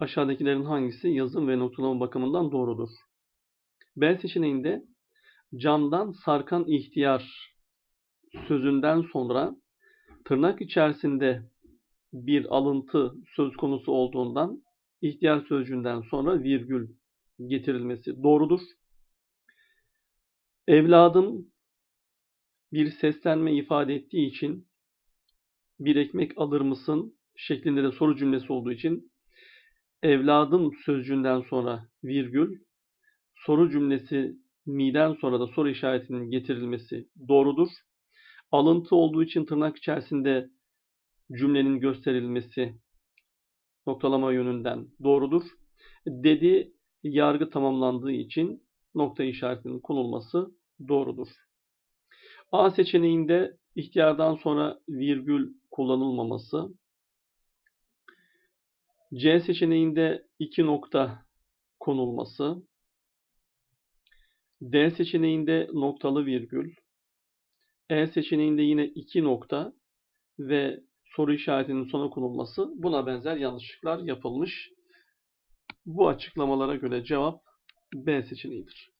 aşağıdakilerin hangisi yazım ve noktalama bakımından doğrudur? B seçeneğinde camdan sarkan ihtiyar sözünden sonra tırnak içerisinde bir alıntı söz konusu olduğundan ihtiyar sözcüğünden sonra virgül getirilmesi doğrudur. Evladım bir seslenme ifade ettiği için bir ekmek alır mısın şeklinde de soru cümlesi olduğu için evladım sözcüğünden sonra virgül soru cümlesi miden sonra da soru işaretinin getirilmesi doğrudur. Alıntı olduğu için tırnak içerisinde cümlenin gösterilmesi noktalama yönünden doğrudur. Dedi yargı tamamlandığı için nokta işaretinin konulması doğrudur. A seçeneğinde ihtiyardan sonra virgül kullanılmaması. C seçeneğinde iki nokta konulması. D seçeneğinde noktalı virgül. E seçeneğinde yine iki nokta ve soru işaretinin sona konulması buna benzer yanlışlıklar yapılmış. Bu açıklamalara göre cevap B seçeneğidir.